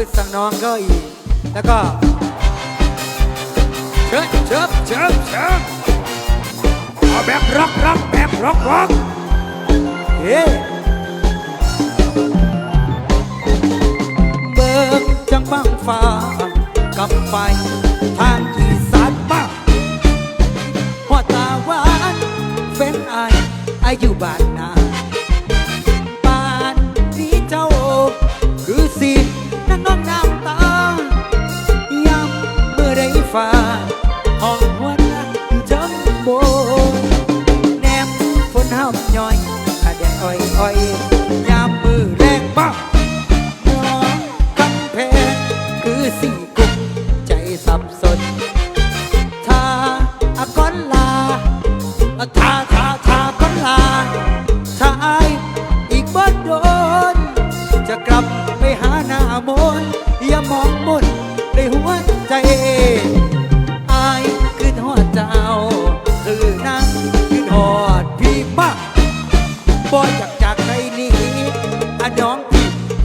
อสั่งน้องก็อีก แล้วก็เชิญเชิญเชิญเชิญเอาแบบร็อกร็อกแบบร็อกร็อกเฮ้เบิกจังบังฟ้ากำไฟทางอีสานบ้างหัวตาหวานเฟ้นไอายอายุบ้านนา บแนมฝนห้ามย่อยขาแดดอ้อยอ้อยยามมือแรงบ้า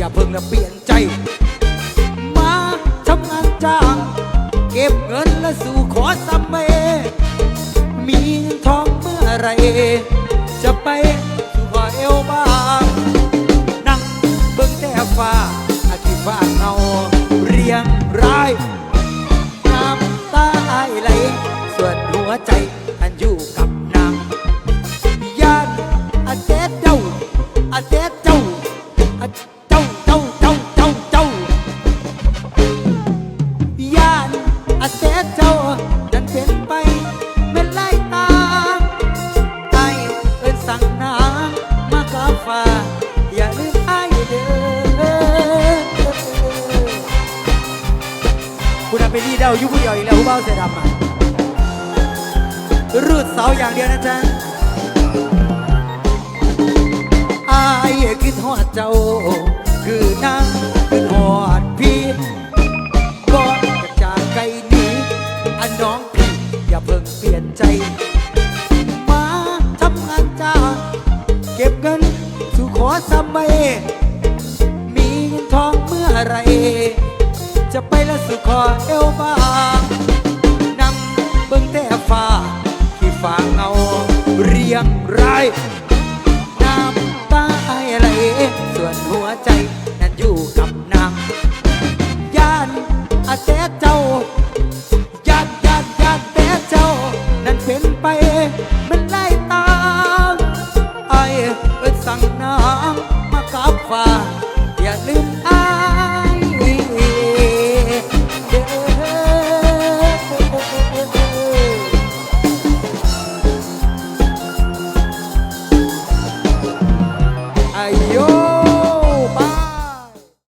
อย่าเพิ่งละเปลี่ยนใจ มาทำงานจ้าง เก็บเงินและสู่ขอสัมเมมีทองเมื่อไร จะไปสู่ขอเอวบ้างนั่งเบิ่งแต่ฟ้าอาทิตย์ฟ้าเงาเรียงราย คุณทำเป็นดีเดาอยู่ผู้เดียวอีกแล้วผู้เบ้าเสือดำอะรูดเสาอย่างเดียวนะจ๊ะไอายคือทอดเจ้า คือนางคือทอดพี่ก่อนจากไกลนี้อันน้องพี่อย่าเพิ่งเปลี่ยนใจ มาทำงานจ้า เก็บเงินสู่ขอสมัยมีเงินทองเมื่อไร จะไปละสุขอเอลบานำเบิ่งแต่ฟ้าที่ฟางเงาเรียงรายน้ำตาอะไรส่วนหัวใจนั้นอยู่กับนางยานอาเตเจ้าญาติญาติญาติแต่เจ้า นั้นเป็นไปมันไล่ตามไอ้เอ้สั่งน้ำมากับฟ้าอย่าลืมอา